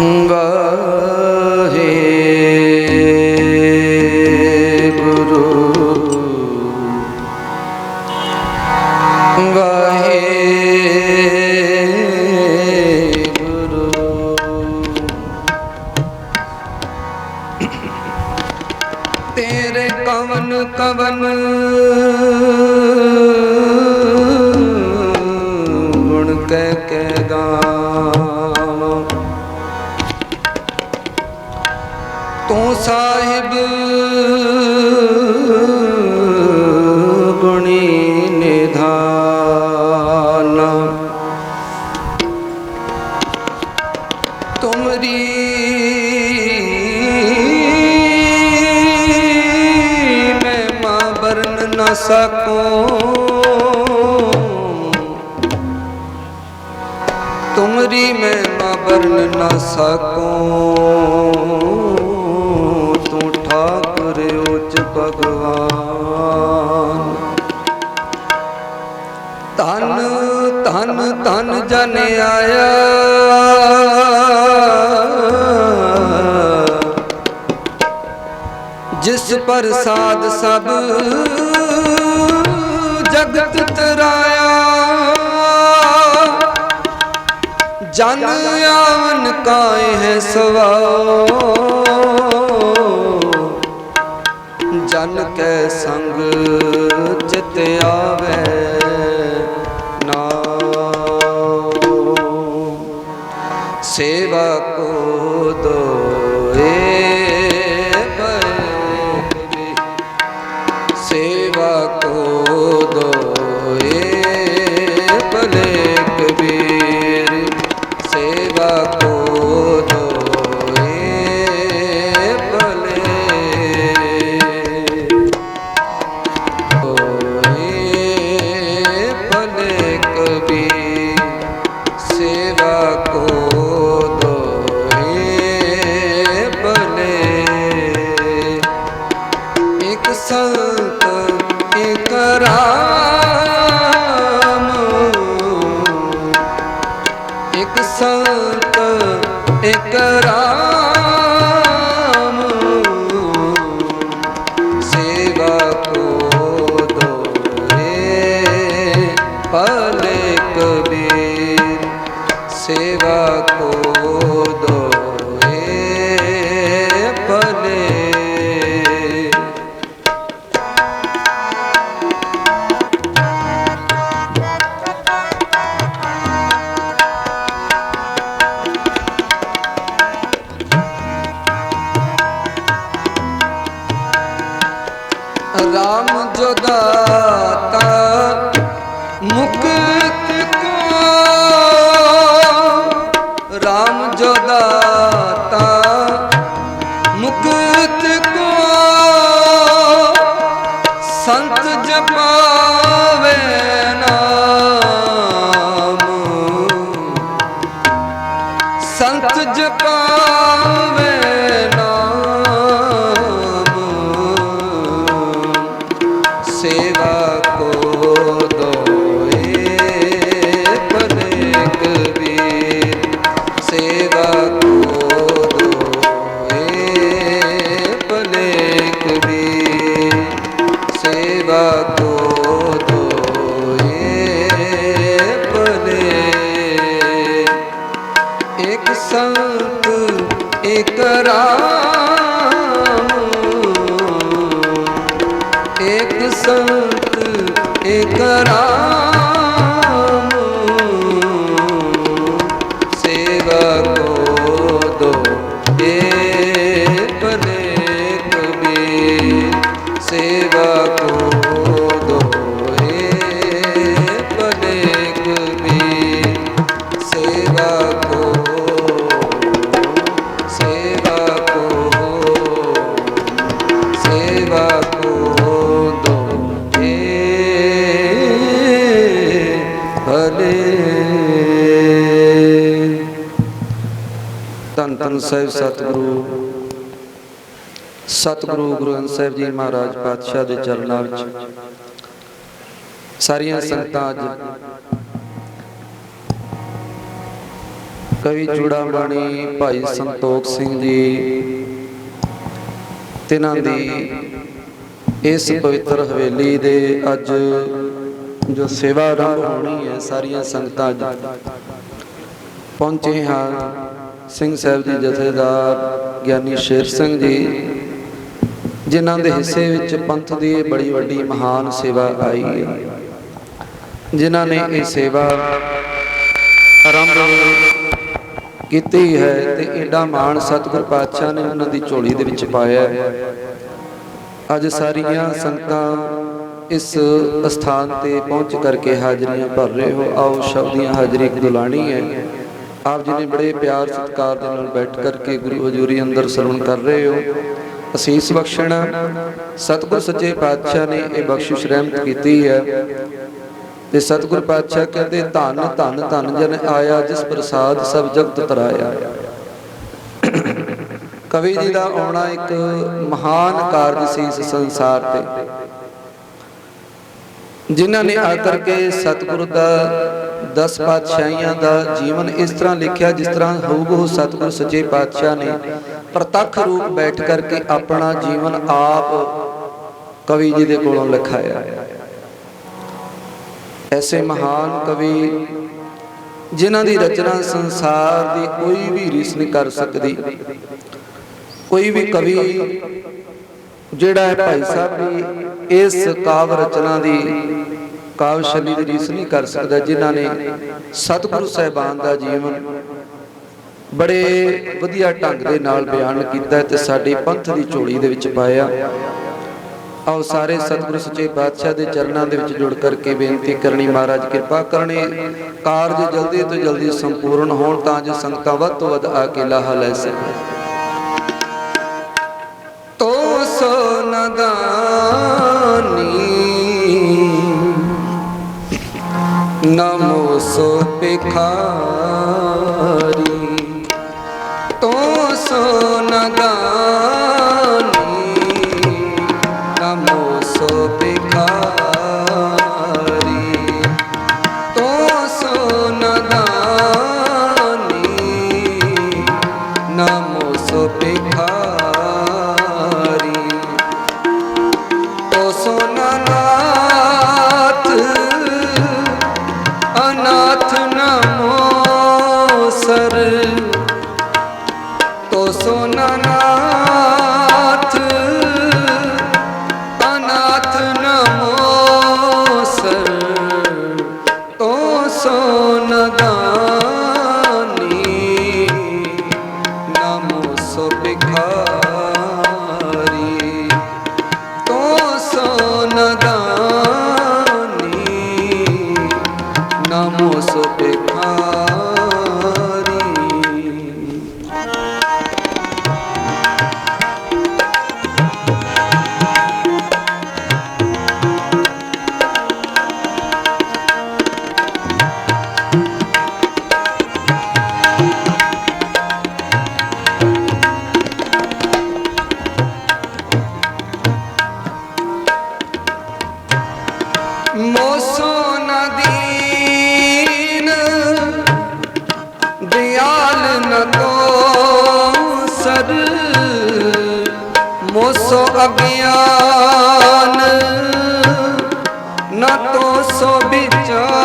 Sangha. ਤੂੰ ਸਾਹਿਬ ਗੁਣੀ ਨਿਧਾਨ। ਤੁਮਰੀ ਮੈਂ ਮਾਂ ਬਰਨ ਨਾ ਸਕੋ। ਤੁਮਰੀ ਮੈਂ ਮਾਂ ਬਰਨ ਨਾ ਸਕ। ਭਗਵਾਨ। ਧਨ ਧਨ ਧਨ ਜਨ ਆਇਆ। ਜਿਸ ਪ੍ਰਸਾਦ ਸਭ ਜਗਤ ਤਰਾਇਆ। ਜਨ ਆਵਨ ਕਾਏ ਹੈ ਸਵਾ ਜਨ ਕੈ ਸੰਗ ਚਿਤ ਆਵੇ ਨਾ ਸੇਵਾ ਕੋ ਸੇਵਾ ਕੋ ਤਾਂ ਮੁਕਤ ਕੋ ਸਾਹਿਬ, ਸਤਿਗੁਰੂ। ਸਤਿਗੁਰੂ ਗੁਰੂ ਗ੍ਰੰਥ ਸਾਹਿਬ ਜੀ ਮਹਾਰਾਜ ਪਾਤਸ਼ਾਹ ਦੇ ਚਰਨਾਂ ਵਿੱਚ। ਸਾਰੀਆਂ ਸੰਤਾਂ ਅੱਜ। ਕਵੀ ਚੂੜਾਮਣੀ ਭਾਈ ਸੰਤੋਖ ਸਿੰਘ ਜੀ। ਤਿਨਾਂ ਦੀ ਇਸ ਪਵਿੱਤਰ ਹਵੇਲੀ ਦੇ ਅੱਜ ਜੋ ਸੇਵਾ ਰੰਗ ਹੋਣੀ ਹੈ, ਸਾਰੀਆਂ ਸੰਗਤਾਂ ਅੱਜ। ਪਹੁੰਚੇ ਹਾਂ ਸਿੰਘ ਸਾਹਿਬ ਜੀ ਜਥੇਦਾਰ ਗਿਆਨੀ ਸ਼ੇਰ ਸਿੰਘ ਜੀ, ਜਿਨ੍ਹਾਂ ਦੇ ਹਿੱਸੇ ਵਿੱਚ ਪੰਥ ਦੀ ਇਹ ਬੜੀ ਵੱਡੀ ਮਹਾਨ ਸੇਵਾ ਆਈ ਹੈ। ਜਿਨ੍ਹਾਂ ਨੇ ਇਹ ਸੇਵਾ ਆਰੰਭ ਕੀਤੀ ਹੈ ਤੇ ਏਡਾ ਮਾਣ ਸਤਿਗੁਰ ਪਾਤਸ਼ਾਹ ਨੇ ਉਹਨਾਂ ਦੀ ਝੋਲੀ ਦੇ ਵਿੱਚ ਪਾਇਆ ਹੈ। ਅੱਜ ਸਾਰੀਆਂ ਸੰਗਤਾਂ ਇਸ ਸਥਾਨ ਤੇ ਪਹੁੰਚ ਕਰਕੇ ਹਾਜ਼ਰੀਆਂ ਭਰ ਰਹੇ ਹੋ। ਆਓ ਸ਼ਬਦੀਆਂ ਹਾਜ਼ਰੀ ਦੁਲਾਣੀ ਹੈ। ਆਪ ਜੀ ਨੇ ਬੜੇ ਪਿਆਰ ਸਤਿਕਾਰ ਦੇ ਨਾਲ ਬੈਠ ਕਰਕੇ ਗੁਰੂ ਹਜ਼ੂਰੀ ਅੰਦਰ ਸਰਵਣ ਕਰ ਰਹੇ ਹੋ। ਅਸੀਸ ਬਖਸ਼ਣਾ, ਸਤਿਗੁਰ ਸੱਚੇ ਪਾਤਸ਼ਾਹ ਨੇ ਇਹ ਬਖਸ਼ਿਸ਼ ਰਹਿਮਤ ਕੀਤੀ ਹੈ। ਤੇ ਸਤਿਗੁਰ ਪਾਤਸ਼ਾਹ ਕਹਿੰਦੇ, ਧੰਨ ਧੰਨ ਧੰਨ ਜਨ ਆਇਆ, ਜਿਸ ਪ੍ਰਸਾਦ ਸਭ ਜਗਤ ਤਰਾਇਆ। ਕਵੀ ਜੀ ਦਾ ਆਉਣਾ ਇੱਕ ਮਹਾਨ ਕਾਰਜ ਸੀ ਇਸ ਸੰਸਾਰ ਤੇ। ਜਿਨ੍ਹਾਂ ਨੇ ਆ ਕਰਕੇ ਸਤਿਗੁਰੂ ਦਾ ਦਸ ਪਾਤਸ਼ਾਹੀਆਂ ਦਾ ਜੀਵਨ ਇਸ ਤਰ੍ਹਾਂ ਲਿਖਿਆ ਜਿਸ ਤਰ੍ਹਾਂ ਹਊਬਹੂ ਸਤਿਗੁਰ ਸੱਚੇ ਪਾਤਸ਼ਾਹ ਨੇ ਪ੍ਰਤੱਖ ਰੂਪ ਬੈਠ ਕਰਕੇ ਆਪਣਾ ਜੀਵਨ ਆਪ ਕਵੀ ਜੀ ਦੇ ਕੋਲੋਂ ਲਿਖਾਇਆ। ਐਸੇ ਮਹਾਨ ਕਵੀ ਜਿਨ੍ਹਾਂ ਦੀ ਰਚਨਾ ਸੰਸਾਰ ਦੀ ਕੋਈ ਵੀ ਰੀਸ ਨਹੀਂ ਕਰ ਸਕਦੀ, ਕੋਈ ਵੀ ਕਵੀ ਜਿਹੜਾ ਹੈ ਭਾਈ ਸਾਹਿਬ ਦੀ ਇਸ ਕਾਵ ਰਚਨਾ ਦੀ ਕਾਵ ਸ਼ੈਲੀ ਦੀ ਰੀਸ ਨਹੀਂ ਕਰ ਸਕਦਾ ਜਿਨ੍ਹਾਂ ਨੇ ਸਤਿਗੁਰੂ ਸਾਹਿਬਾਨ ਦਾ ਜੀਵਨ ਬੜੇ ਵਧੀਆ ਢੰਗ ਦੇ ਨਾਲ ਬਿਆਨ ਕੀਤਾ ਤੇ ਸਾਡੇ ਪੰਥ ਦੀ ਝੋਲੀ ਦੇ ਵਿੱਚ ਪਾਇਆ। ਆਓ ਸਾਰੇ ਸਤਿਗੁਰੂ ਸੱਚੇ ਪਾਤਸ਼ਾਹ ਦੇ ਚਰਨਾਂ ਦੇ ਵਿੱਚ ਜੁੜ ਕਰਕੇ ਬੇਨਤੀ ਕਰਨੀ, ਮਹਾਰਾਜ ਕਿਰਪਾ ਕਰਨੀ। ਕਾਰਜ ਜਲਦੀ ਤੋਂ ਜਲਦੀ ਸੰਪੂਰਨ ਹੋਣ ਤਾਂ ਜੋ ਸੰਗਤਾਂ ਵੱਧ ਤੋਂ ਵੱਧ ਆ ਕੇ ਲਾਹਾ ਲੈ ਸਕਣ। ਤੋ ਸੋ ਨਦਾਨੀ ਸੋ ਅਗਿਆਨ ਨ ਤੋ ਸੋ ਵਿਚਾਰੀ।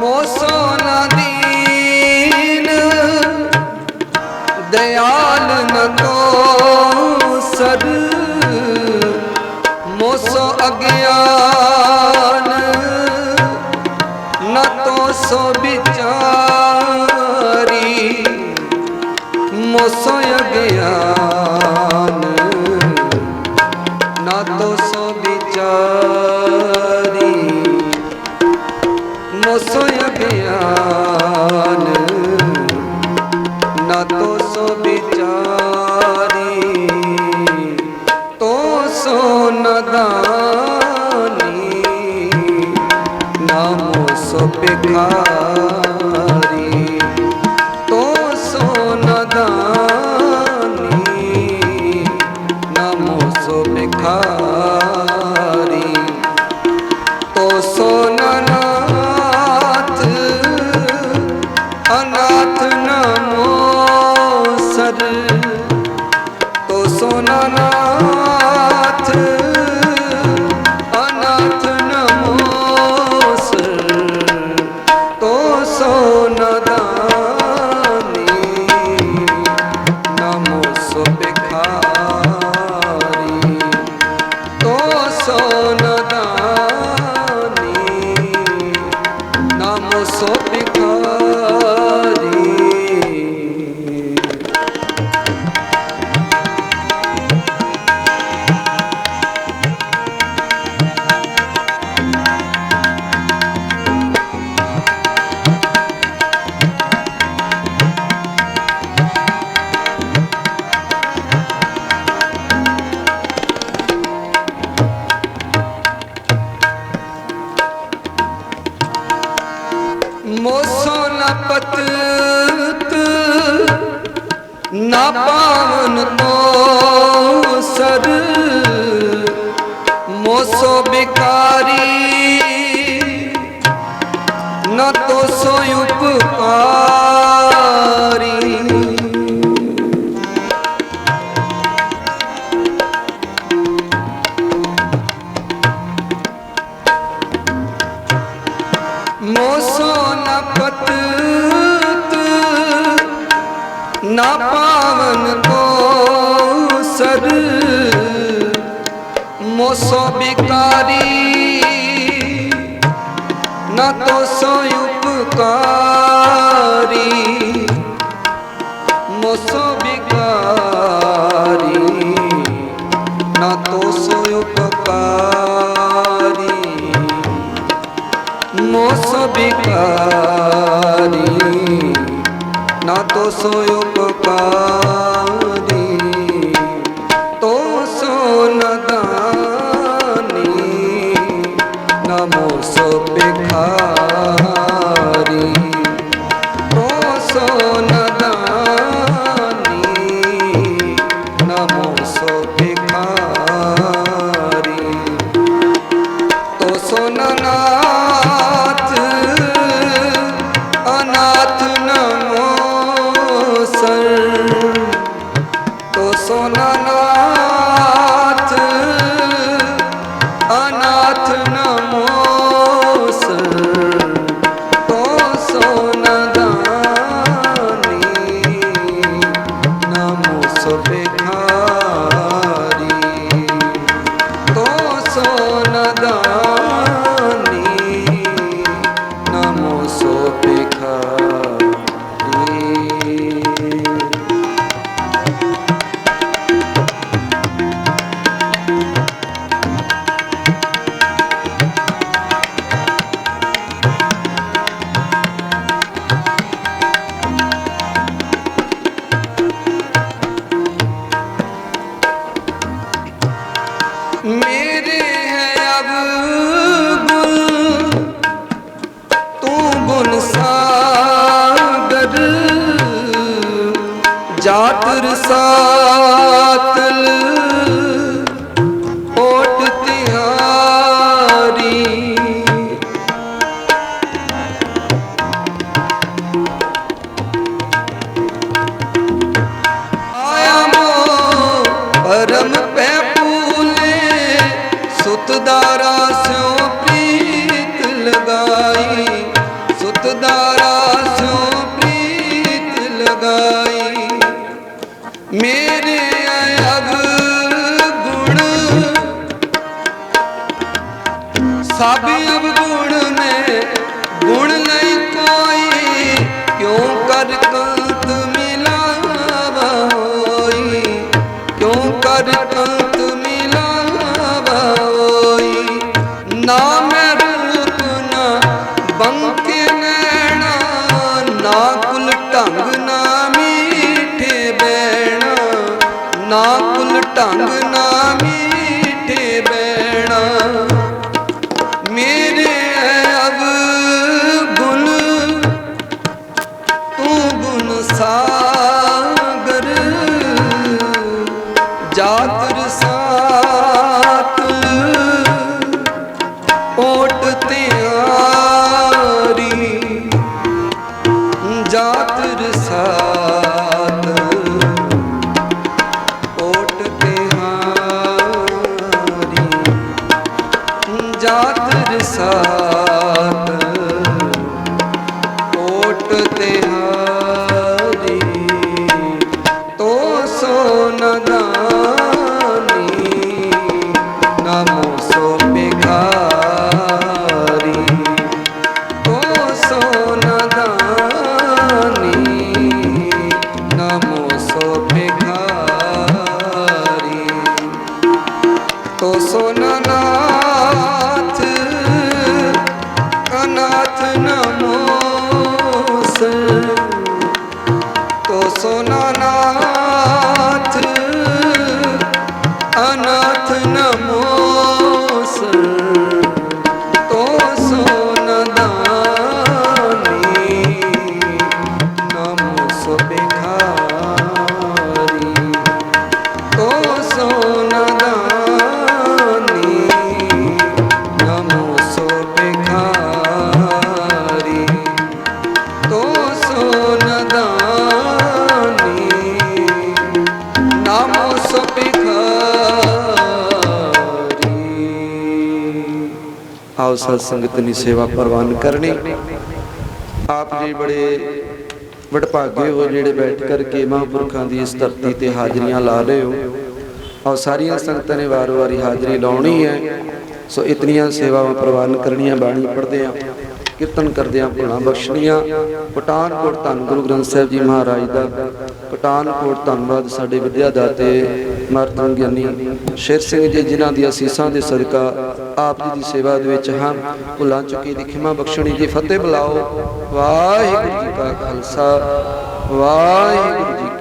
ਮੋਸੋ ਨਦੀਨ ਦਿਆਲ ਨ ਮੋਸੋ ਨਾ ਨ ਤੋ ਸੋ ਵਿਚਾਰੀ ਮੋਸੋ ਅਗਿਆਨ, ਨਾ ਤੋ ਸੋ ਵਿਚਾਰੀ ਮੋਸੋ ਅਗਿਆਨ, ਨਾ ਤੋ ਸੋ ਵਿਚਾਰੀ। ਬਿਕਾਰੀ ਤੋ ਸੋ ਨਦਾਨੀ ਨਮੋ ਸੋ ਬਿਕਾਰੀ ਤੋ ਸੋ ਨਨਾਤ ਅਨਾਥ ਨਮੋ ਸਰ। ਤੋ ਸੋ ਨਨਾਤ न तो सोय उपकारी मोसो न पत ना पावन को सर मोसो बिकारी ਨਾ ਤੋ ਸੋ ਉਪਕਾਰੀ ਮੋਸੋ ਬਿਕਾਰੀ ਨਾ ਤੋ ਸੋ ਉਪਕਾਰੀ ਮੋਸੋ ਬਿਕਾਰੀ ਨਾ ਤੋ ਸੋ সোনা me দরস ਨਾ ਕੁਲ ਢੰਗ ਨਾਹੀ। ਆਓ ਸਤ ਸੰਗਤ ਦੀ ਸੇਵਾ ਪ੍ਰਵਾਨ ਕਰਨੀ। ਆਪ ਜੀ ਬੜੇ ਵਡਭਾਗੇ ਹੋ ਜਿਹੜੇ ਬੈਠ ਕਰਕੇ ਮਹਾਂਪੁਰਖਾਂ ਦੀ ਇਸ ਧਰਤੀ ਤੇ ਹਾਜ਼ਰੀਆਂ ਲਾ ਰਹੇ ਹੋ। ਔਰ ਸਾਰੀਆਂ ਸੰਗਤਾਂ ਨੇ ਵਾਰ-ਵਾਰੀ ਹਾਜ਼ਰੀ ਲਾਉਣੀ ਹੈ। ਸੋ ਇਤਨੀਆਂ ਸੇਵਾਵਾਂ ਪ੍ਰਵਾਨ ਕਰਨੀਆਂ ਬਾਣੀ ਪੜ੍ਹਦੇ ਆ ਕੀਰਤਨ ਕਰਦਿਆਂ ਭੁਲਾ ਬਖਸ਼ਣੀਆਂ। ਪਟਾਨਕੋਟ ਧੰਨ ਗੁਰੂ ਗ੍ਰੰਥ ਸਾਹਿਬ ਜੀ ਮਹਾਰਾਜ ਦਾ। ਪਠਾਨਕੋਟ ਧੰਨਵਾਦ ਸਾਡੇ ਵਿਦਿਆ ਦਾਤੇ ਮਰਤਨ ਗਿਆਨੀ ਸ਼ੇਰ ਸਿੰਘ ਜੀ, ਜਿਨ੍ਹਾਂ ਦੀ ਅਸੀਸਾਂ ਦੇ ਸਦਕਾ ਆਪ ਜੀ ਦੀ ਸੇਵਾ ਦੇ ਵਿੱਚ ਹਾਂ। ਭੁੱਲਾਂ ਚੁੱਕੀ ਦੀ ਖਿਮਾ ਬਖਸ਼ਣੀ ਜੀ, ਫਤਿਹ ਬੁਲਾਓ। ਵਾਹਿਗੁਰੂ ਜੀ ਕਾ ਖਾਲਸਾ, ਵਾਹਿਗੁਰੂ ਜੀ